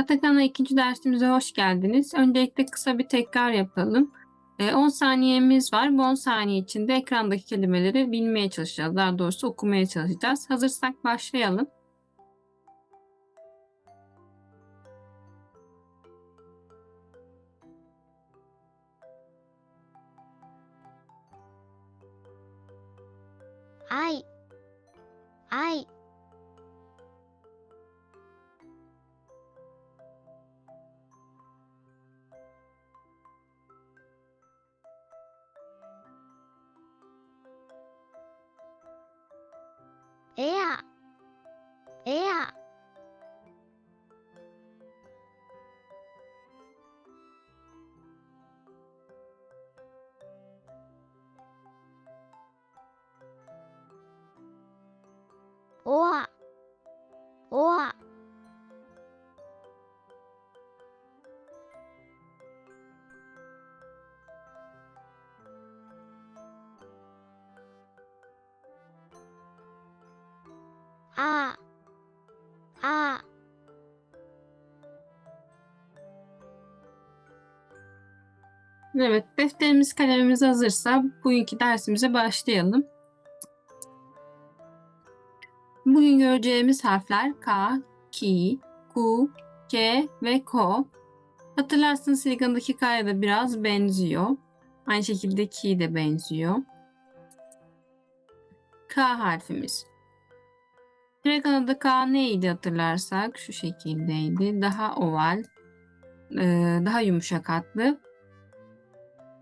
Katakana ikinci dersimize hoş geldiniz. Öncelikle kısa bir tekrar yapalım. Ee, 10 saniyemiz var. Bu 10 saniye içinde ekrandaki kelimeleri bilmeye çalışacağız. Daha doğrusu okumaya çalışacağız. Hazırsak başlayalım. I I Evet, defterimiz kalemimiz hazırsa bugünkü dersimize başlayalım. Bugün göreceğimiz harfler K, Ki, Ku, K ve Ko. Hatırlarsınız Siligan'daki K'ya da biraz benziyor. Aynı şekilde Ki de benziyor. K harfimiz. Siligan'da K neydi hatırlarsak? Şu şekildeydi. Daha oval, daha yumuşak hatlı.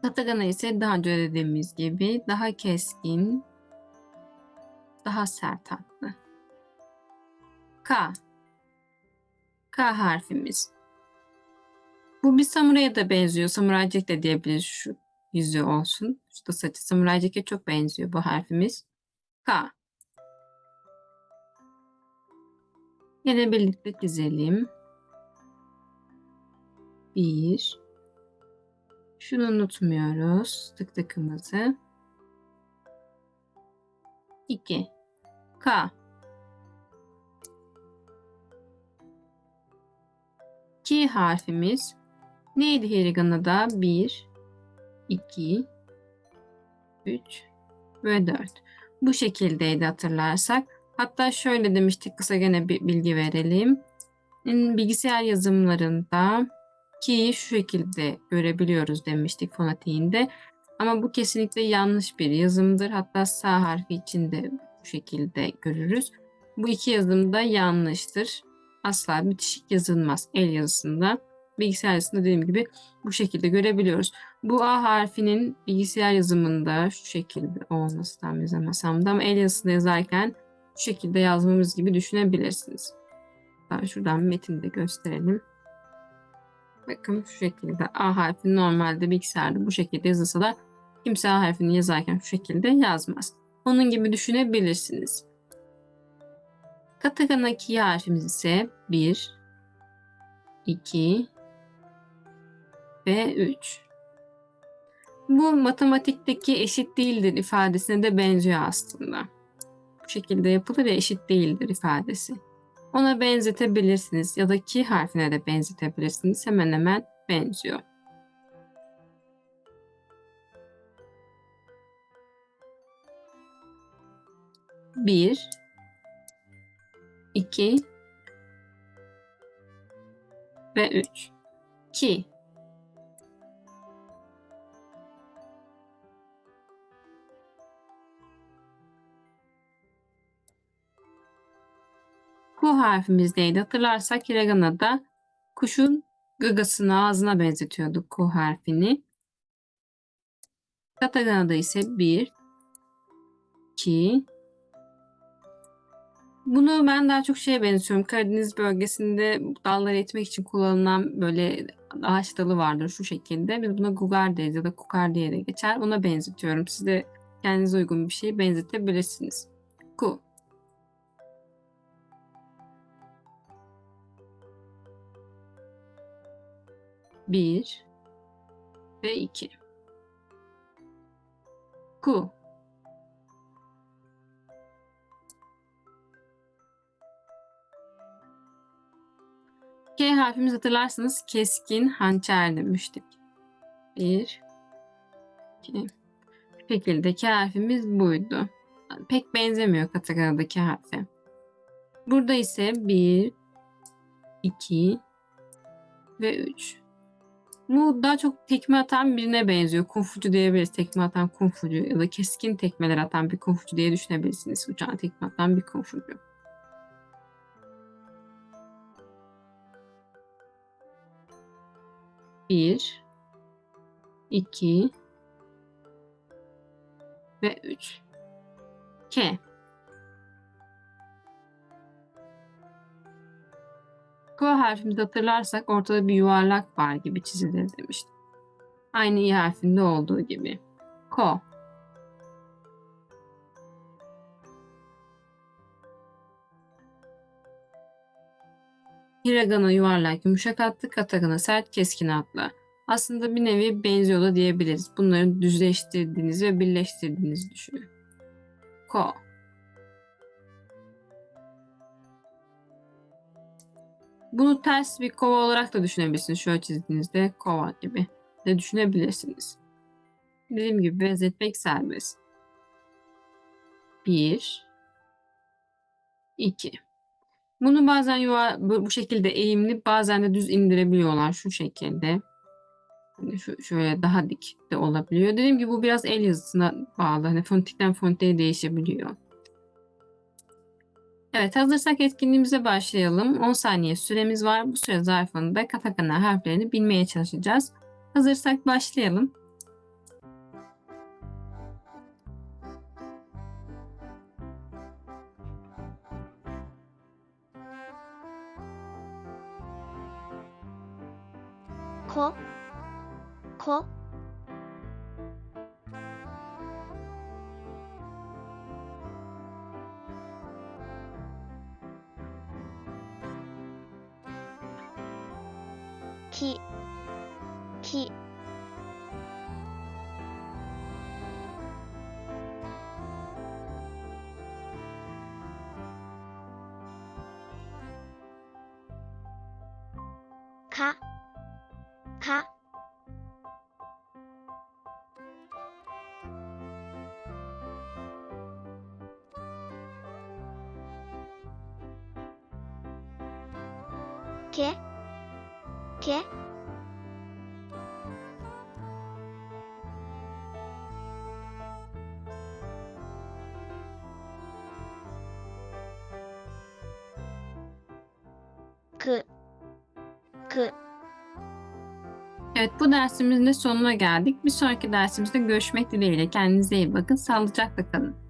Katagana ise daha önce dediğimiz gibi daha keskin, daha sert hatlı. K. K harfimiz. Bu bir samuraya da benziyor. Samuray Jack de diyebiliriz şu yüzü olsun. Şu da saçı. Samuray Jack'e çok benziyor bu harfimiz. K. Yine birlikte çizelim. Bir. Şunu unutmuyoruz. Tık tıkımızı. 2. K. Ki harfimiz neydi Hirigana'da? 1, 2, 3 ve 4. Bu şekildeydi hatırlarsak. Hatta şöyle demiştik kısa gene bir bilgi verelim. Bilgisayar yazımlarında ki şu şekilde görebiliyoruz demiştik fonetiğinde. Ama bu kesinlikle yanlış bir yazımdır. Hatta sağ harfi için de bu şekilde görürüz. Bu iki yazım da yanlıştır. Asla bitişik yazılmaz el yazısında. Bilgisayar yazısında dediğim gibi bu şekilde görebiliyoruz. Bu A harfinin bilgisayar yazımında şu şekilde olması tam yazamazsam da ama el yazısında yazarken şu şekilde yazmamız gibi düşünebilirsiniz. Ben şuradan metini de gösterelim. Bakın şu şekilde A harfi normalde bilgisayarda bu şekilde yazılsa da kimse A harfini yazarken şu şekilde yazmaz. Onun gibi düşünebilirsiniz. Katakana ki harfimiz ise 1, 2 ve 3. Bu matematikteki eşit değildir ifadesine de benziyor aslında. Bu şekilde yapılır ya eşit değildir ifadesi. Ona benzetebilirsiniz ya da ki harfine de benzetebilirsiniz. Hemen hemen benziyor. Bir, iki ve üç. Ki. Ku harfimiz neydi? Hatırlarsak Hiragana'da kuşun gagasını ağzına benzetiyorduk ku harfini. Katagana'da ise 1, 2, bunu ben daha çok şeye benziyorum. Karadeniz bölgesinde dalları etmek için kullanılan böyle ağaç dalı vardır şu şekilde. Biz buna gugar deriz ya da kukar diye de geçer. Ona benzetiyorum. Siz de kendinize uygun bir şeyi benzetebilirsiniz. 1 ve 2. Ku. K harfimiz hatırlarsanız keskin hançer demiştik. 1 2 Bu şekilde K harfimiz buydu. Pek benzemiyor katakana'daki harfe. Burada ise 1 2 ve 3. Bu daha çok tekme atan birine benziyor. Kunfucu diyebiliriz. Tekme atan kunfucu ya da keskin tekmeler atan bir kunfucu diye düşünebilirsiniz. Uçağına tekme atan bir kunfucu. Bir, iki ve üç. K. K harfimizi hatırlarsak ortada bir yuvarlak var gibi çizilir demiştim. Aynı i harfinde olduğu gibi. Ko. Hiragana yuvarlak yumuşak hatlı, katakana sert keskin hatlı. Aslında bir nevi benziyor da diyebiliriz. Bunları düzleştirdiğinizi ve birleştirdiğinizi düşünün. Ko. Bunu ters bir kova olarak da düşünebilirsiniz. Şöyle çizdiğinizde kova gibi de düşünebilirsiniz. Dediğim gibi benzetmek serbest. Bir, iki. Bunu bazen yuva bu şekilde eğimli bazen de düz indirebiliyorlar şu şekilde. Hani şu, şöyle daha dik de olabiliyor. Dediğim gibi bu biraz el yazısına bağlı. Hani fontikten fontiğe değişebiliyor. Evet hazırsak etkinliğimize başlayalım. 10 saniye süremiz var. Bu süre zarfında katakana harflerini bilmeye çalışacağız. Hazırsak başlayalım. ko ko ki ki ka ka ke ke kı kı Evet bu dersimizin de sonuna geldik. Bir sonraki dersimizde görüşmek dileğiyle. Kendinize iyi bakın. Sağlıcakla kalın.